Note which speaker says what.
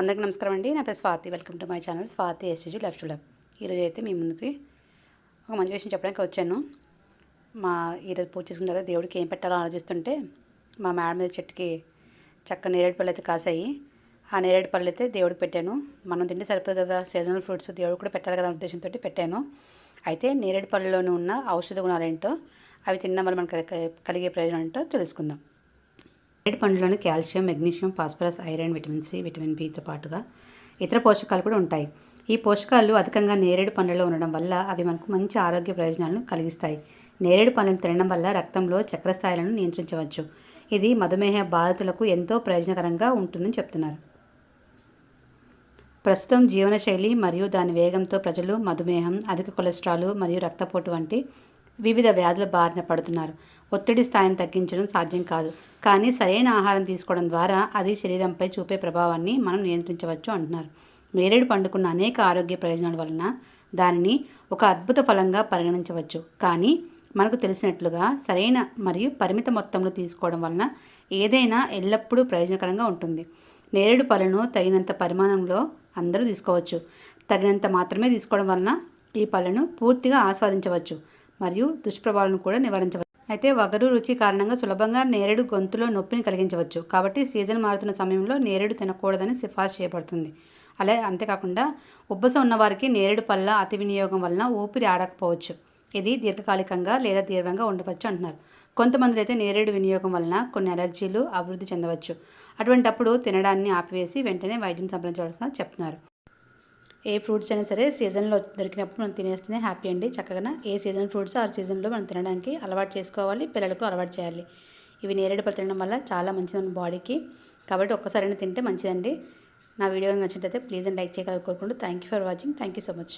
Speaker 1: అందరికీ నమస్కారం అండి. నా పేరు Swathi. Welcome to my channel Swathi STG left టు ఈరోజు అయితే మీ ముందుకి ఒక మంచి విషయం చెప్పడానికి వచ్చాను. మా ఈరోజు పూజ చేసుకున్న తర్వాత దేవుడికి ఏం పెట్టాలో ఆలోచిస్తుంటే మా మేడం మీద చెట్టుకి చక్క నేరేడు పళ్ళు అయితే కాసాయి ఆ నేరేడు పళ్ళు అయితే దేవుడికి పెట్టాను. మనం తింటే సరిపోదు కదా సీజనల్ ఫ్రూట్స్ దేవుడికి కూడా పెట్టాలి కదా ఉద్దేశంతో పెట్టాను. అయితే నేరేడు పళ్ళలోనే ఉన్న ఔషధ గుణాలు ఏంటో అవి తినడం వల్ల మనకు కలిగే ప్రయోజనం ఏంటో తెలుసుకుందాం. నేరేడు పండులోని calcium magnesium phosphorus iron vitamin C vitamin బితో పాటుగా ఇతర పోషకాలు కూడా ఉంటాయి. ఈ పోషకాలు అధికంగా నేరేడు పండ్లలో ఉండడం వల్ల అవి మనకు మంచి ఆరోగ్య ప్రయోజనాలను కలిగిస్తాయి. నేరేడు పండ్లను తినడం వల్ల రక్తంలో చక్కెర స్థాయిలను నియంత్రించవచ్చు. ఇది మధుమేహ బాధితులకు ఎంతో ప్రయోజనకరంగా ఉంటుందని చెప్తున్నారు. ప్రస్తుతం జీవనశైలి మరియు దాని వేగంతో ప్రజలు మధుమేహం అధిక కొలెస్ట్రాల్ మరియు రక్తపోటు వంటి వివిధ వ్యాధుల బారిన పడుతున్నారు. ఒత్తిడి స్థాయిని తగ్గించడం సాధ్యం కాదు. కానీ సరైన ఆహారం తీసుకోవడం ద్వారా అది శరీరంపై చూపే ప్రభావాన్ని మనం నియంత్రించవచ్చు అంటున్నారు. నేరేడు పండుకున్న అనేక ఆరోగ్య ప్రయోజనాల వలన దానిని ఒక అద్భుత ఫలంగా పరిగణించవచ్చు. కానీ మనకు తెలిసినట్లుగా సరైన మరియు పరిమిత మొత్తంలో తీసుకోవడం వలన ఏదైనా ఎల్లప్పుడూ ప్రయోజనకరంగా ఉంటుంది. నేరేడు పళ్ళను తగినంత పరిమాణంలో అందరూ తీసుకోవచ్చు. తగినంత మాత్రమే తీసుకోవడం వలన ఈ పళ్ళను పూర్తిగా ఆస్వాదించవచ్చు మరియు దుష్ప్రభావాలను కూడా నివారించవచ్చు. అయితే వగరు రుచి కారణంగా సులభంగా నేరేడు గొంతులో నొప్పిని కలిగించవచ్చు. కాబట్టి సీజన్ మారుతున్న సమయంలో నేరేడు తినకూడదని సిఫార్సు చేయబడుతుంది. అలా అంతేకాకుండా ఉబ్బసం ఉన్నవారికి నేరేడు పళ్ళ అతి వినియోగం వలన ఊపిరి ఆడకపోవచ్చు. ఇది దీర్ఘకాలికంగా లేదా తీవ్రంగా ఉండవచ్చు అంటున్నారు. కొంతమంది అయితే నేరేడు వినియోగం వలన కొన్ని అలర్జీలు అభివృద్ధి చెందవచ్చు. అటువంటప్పుడు తినడాన్ని ఆపివేసి వెంటనే వైద్యం సంప్రదించవలసిన చెప్తున్నారు. ఏ ఫ్రూట్స్ అయినా సరే సీజన్లో దొరికినప్పుడు మనం తినేస్తేనే హ్యాపీ అండి. చక్కగా ఏ సీజన్ ఫ్రూట్స్ ఆ సీజన్లో మనం తినడానికి అలవాటు చేసుకోవాలి పిల్లలకు అలవాటు చేయాలి. ఇవి నేరేడు పళ్ళు తినడం వల్ల చాలా మంచిది మన బాడీకి. కాబట్టి ఒక్కసారైనా తింటే మంచిదండి. నా వీడియో నచ్చినట్లయితే ప్లీజ్ అండ్ లైక్ చేయగలరు కోరుకుంటూ. Thank you for watching. Thank you so much.